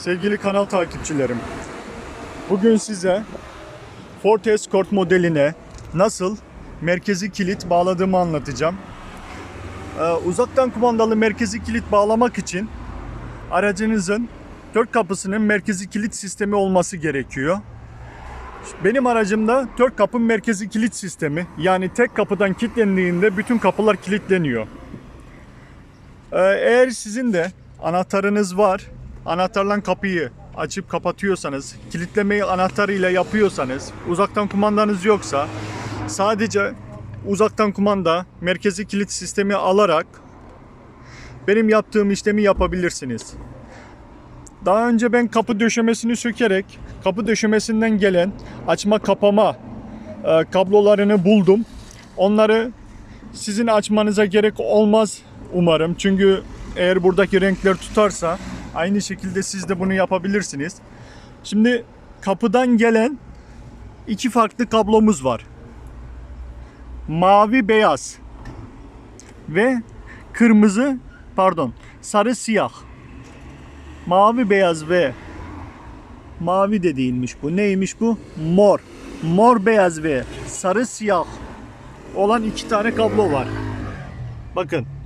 Sevgili kanal takipçilerim. Bugün size Ford Escort modeline nasıl merkezi kilit bağladığımı anlatacağım. Ee, uzaktan kumandalı merkezi kilit bağlamak için aracınızın dört kapısının merkezi kilit sistemi olması gerekiyor. Benim aracımda dört kapı merkezi kilit sistemi. Yani tek kapıdan kilitlendiğinde bütün kapılar kilitleniyor. Ee, Eğer sizin de anahtarınız var, anahtarla kapıyı açıp kapatıyorsanız, kilitlemeyi anahtarıyla yapıyorsanız, uzaktan kumandanız yoksa sadece uzaktan kumanda merkezi kilit sistemi alarak benim yaptığım işlemi yapabilirsiniz. Daha önce ben kapı döşemesini sökerek kapı döşemesinden gelen açma kapama e, kablolarını buldum. Onları sizin açmanıza gerek olmaz umarım. Çünkü eğer buradaki renkler tutarsa aynı şekilde siz de bunu yapabilirsiniz. Şimdi kapıdan gelen iki farklı kablomuz var. Mavi beyaz ve kırmızı pardon sarı siyah. Mavi beyaz ve mavi de değilmiş bu. Neymiş bu? Mor. Mor beyaz ve sarı siyah olan iki tane kablo var. Bakın.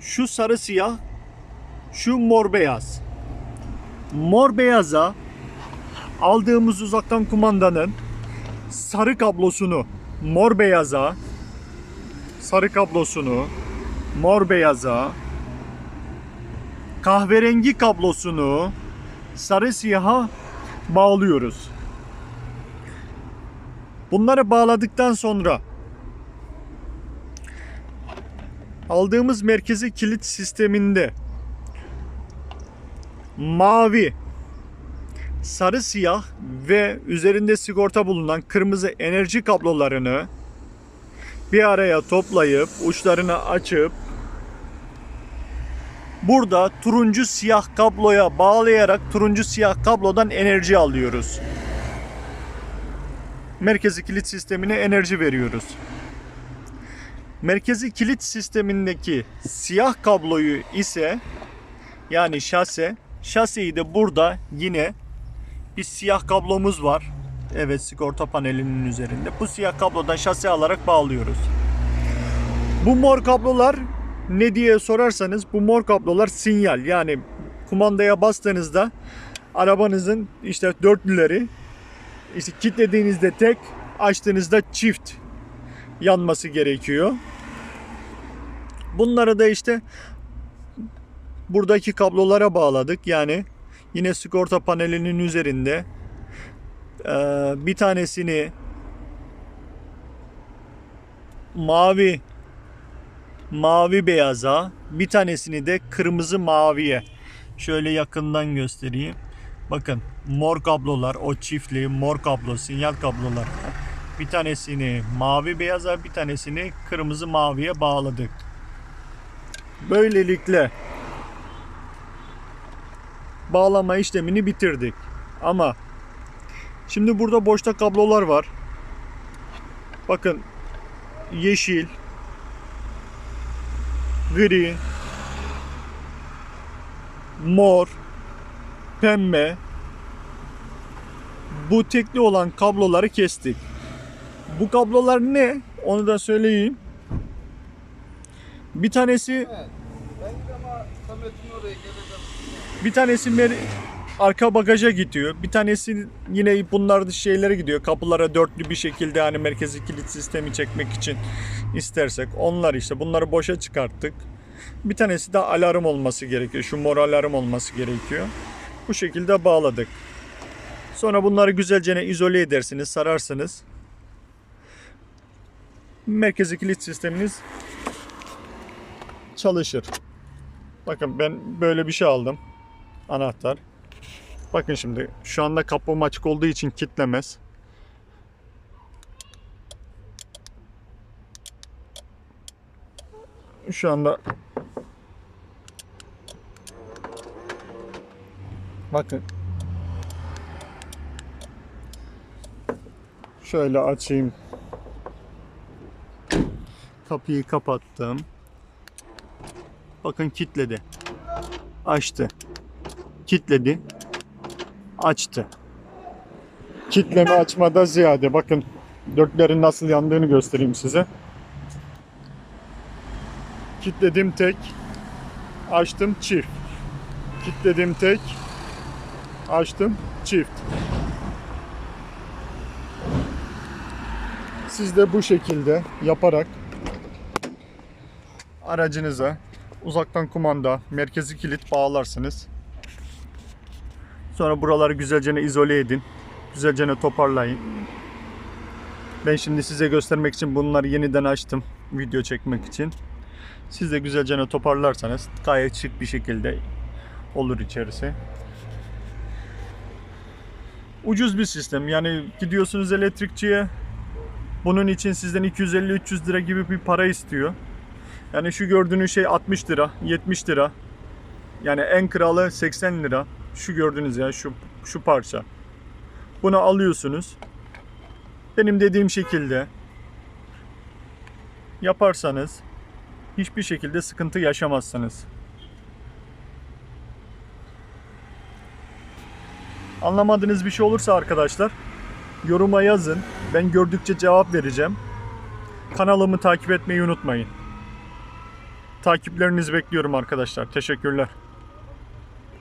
Şu sarı siyah, şu mor beyaz. Mor beyaza aldığımız uzaktan kumandanın sarı kablosunu mor beyaza sarı kablosunu mor beyaza kahverengi kablosunu sarı siyaha bağlıyoruz. Bunları bağladıktan sonra aldığımız merkezi kilit sisteminde mavi, sarı siyah ve üzerinde sigorta bulunan kırmızı enerji kablolarını bir araya toplayıp uçlarını açıp burada turuncu siyah kabloya bağlayarak turuncu siyah kablodan enerji alıyoruz. Merkezi kilit sistemine enerji veriyoruz. Merkezi kilit sistemindeki siyah kabloyu ise yani şase, şaseyi de burada yine bir siyah kablomuz var. Evet sigorta panelinin üzerinde. Bu siyah kablodan şase alarak bağlıyoruz. Bu mor kablolar ne diye sorarsanız bu mor kablolar sinyal. Yani kumandaya bastığınızda arabanızın işte dörtlüleri işte kilitlediğinizde tek açtığınızda çift yanması gerekiyor. Bunları da işte buradaki kablolara bağladık. Yani yine sigorta panelinin üzerinde eee, bir tanesini mavi mavi beyaza bir tanesini de kırmızı maviye şöyle yakından göstereyim. Bakın mor kablolar o çiftli mor kablo sinyal kablolar. Bir tanesini mavi beyaza bir tanesini kırmızı maviye bağladık. Böylelikle bağlama işlemini bitirdik. Ama şimdi burada boşta kablolar var. Bakın yeşil, gri, mor, pembe bu tekli olan kabloları kestik. Bu kablolar ne? Onu da söyleyeyim. Bir tanesi de Samet'in oraya geleceğim. bir tanesi mer- arka bagaja gidiyor. Bir tanesi yine bunlar şeylere gidiyor. Kapılara dörtlü bir şekilde hani merkezi kilit sistemi çekmek için istersek. Onlar işte bunları boşa çıkarttık. Bir tanesi de alarm olması gerekiyor. Şu mor alarm olması gerekiyor. Bu şekilde bağladık. Sonra bunları güzelce izole edersiniz, sararsınız. Merkezi kilit sisteminiz çalışır. Bakın ben böyle bir şey aldım. Anahtar. Bakın şimdi şu anda kapım açık olduğu için kilitlemez. Şu anda Bakın. Şöyle açayım. Kapıyı kapattım. Bakın kilitledi. Açtı. Kitledi. Açtı. Kitleme açmada ziyade bakın dörtlerin nasıl yandığını göstereyim size. Kitledim tek. Açtım çift. Kitledim tek. Açtım çift. Siz de bu şekilde yaparak aracınıza uzaktan kumanda, merkezi kilit bağlarsınız. Sonra buraları güzelce izole edin. Güzelce toparlayın. Ben şimdi size göstermek için bunları yeniden açtım video çekmek için. Siz de güzelce toparlarsanız gayet şık bir şekilde olur içerisi. Ucuz bir sistem. Yani gidiyorsunuz elektrikçiye bunun için sizden 250-300 lira gibi bir para istiyor. Yani şu gördüğünüz şey 60 lira, 70 lira. Yani en kralı 80 lira. Şu gördüğünüz ya şu şu parça. Bunu alıyorsunuz. Benim dediğim şekilde yaparsanız hiçbir şekilde sıkıntı yaşamazsınız. Anlamadığınız bir şey olursa arkadaşlar yoruma yazın. Ben gördükçe cevap vereceğim. Kanalımı takip etmeyi unutmayın. Takiplerinizi bekliyorum arkadaşlar. Teşekkürler.